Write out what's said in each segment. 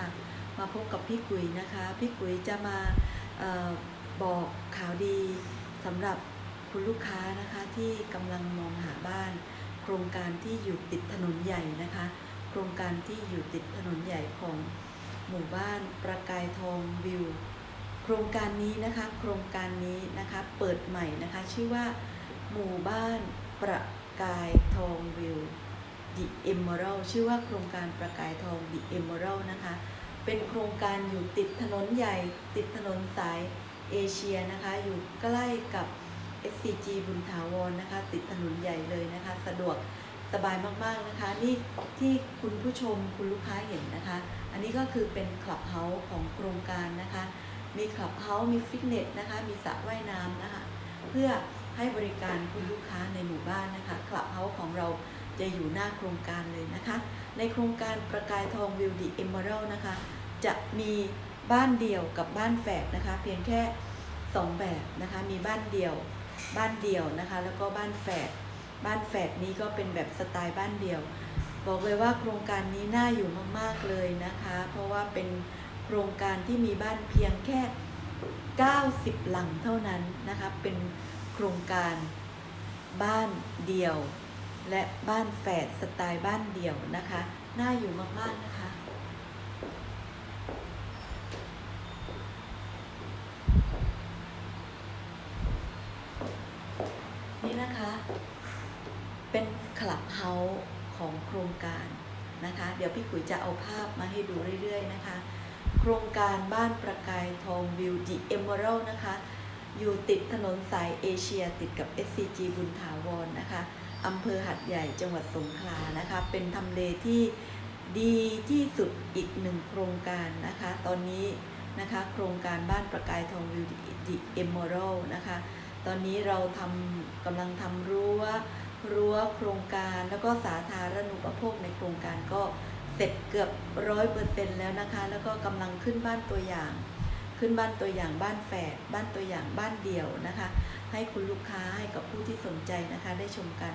ค่ะ มาพบกับพี่กุยนะคะ พี่กุยจะมาออบอกข่าวดีสำหรับคุณลูกค้านะคะที่กำลังมองหาบ้าน โครงการที่อยู่ติดถนนใหญ่นะคะ โครงการที่อยู่ติดถนนใหญ่ของหมู่บ้านประกายทองวิว โครงการนี้นะคะ โครงการนี้นะคะเปิดใหม่นะคะ ชื่อว่าหมู่บ้านประกายทองวิว The Emerald ชื่อว่าโครงการประกายทอง The Emerald นะคะ เป็นโครงการอยู่ติดถนนใหญ่ ติดถนนสายเอเชียนะคะ อยู่ใกล้กับ SCG บุญถาวรนะคะ ติดถนนใหญ่เลยนะคะ สะดวกสบายมาก ๆ นะคะ นี่ที่คุณผู้ชมคุณลูกค้าเห็นนะคะ อันนี้ก็คือเป็นคลับเฮาส์ของโครงการนะคะ มีคลับเฮาส์มีฟิตเนสนะคะ มีสระว่ายน้ำนะคะ เพื่อให้บริการคุณลูกค้าในหมู่บ้านนะคะคลับเฮาส์ของเรา จะอยู่หน้าโครงการเลยนะคะ ในโครงการประกายทองวิวดีเอมเมอรัลนะคะ จะมีบ้านเดี่ยวกับบ้านแฝดนะคะ เพียงแค่ 2 แบบนะคะ มีบ้านเดี่ยว บ้านเดี่ยวนะคะ แล้วก็บ้านแฝด บ้านแฝดนี้ก็เป็นแบบสไตล์บ้านเดี่ยว บอกเลยว่าโครงการนี้น่าอยู่มากๆเลยนะคะ เพราะว่าเป็นโครงการที่มีบ้านเพียงแค่ 90 หลังเท่านั้นนะคะ เป็นโครงการบ้านเดี่ยว และบ้านแฝดสไตล์บ้านเดี่ยวนะคะ น่าอยู่มากๆนะคะ นี่นะคะ เป็นคลับเฮาส์ของโครงการนะคะ เดี๋ยวพี่กุยจะเอาภาพมาให้ดูเรื่อยๆนะคะ โครงการบ้านประกายทองวิวดีเอมเมอรัลนะคะ อยู่ติดถนนสายเอเชียติดกับ SCG บุญถาวรนะคะอำเภอหัดใหญ่จังหวัดสงขลานะคะ เป็นทำเลที่ดีที่สุดอีกหนึ่งโครงการนะคะ ตอนนี้นะคะโครงการบ้านประกายทองวิวดีเอมเมอรัลนะคะ ตอนนี้เราทำกำลังทำรั้วรั้วโครงการแล้วก็สาธารณูปโภคในโครงการก็เสร็จเกือบร้อยเปอร์เซ็นต์แล้วนะคะ แล้วก็กำลังขึ้นบ้านตัวอย่าง ขึ้นบ้านตัวอย่างบ้านแฝดบ้านตัวอย่างบ้านเดี่ยวนะคะ ให้คุณลูกค้าให้กับผู้ที่สนใจนะคะได้ชมกัน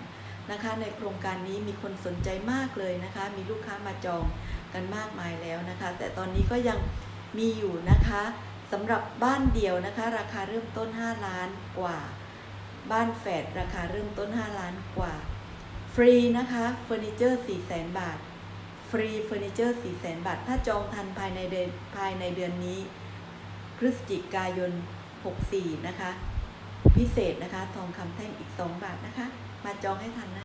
นะคะ ในโครงการนี้มีคนสนใจมากเลยนะคะ มีลูกค้ามาจองกันมากมายแล้วนะคะ แต่ตอนนี้ก็ยังมีอยู่นะคะสำหรับบ้านเดี่ยวนะคะ ราคาเริ่มต้น 5 ล้านกว่า บ้านแฝดราคาเริ่มต้น 5 ล้านกว่า ฟรีนะคะเฟอร์นิเจอร์4 0 0 0 0 0 บาท ฟรีเฟอร์นิเจอร์4 0 0 0 0 0 บาท ถ้าจองทันภายในเดือนภายในเดือนนี้ พฤศจิกายน 64 นะคะ พิเศษนะคะ ทองคำแท่งอีก 2 บาทนะคะ มาจองให้ทันนะ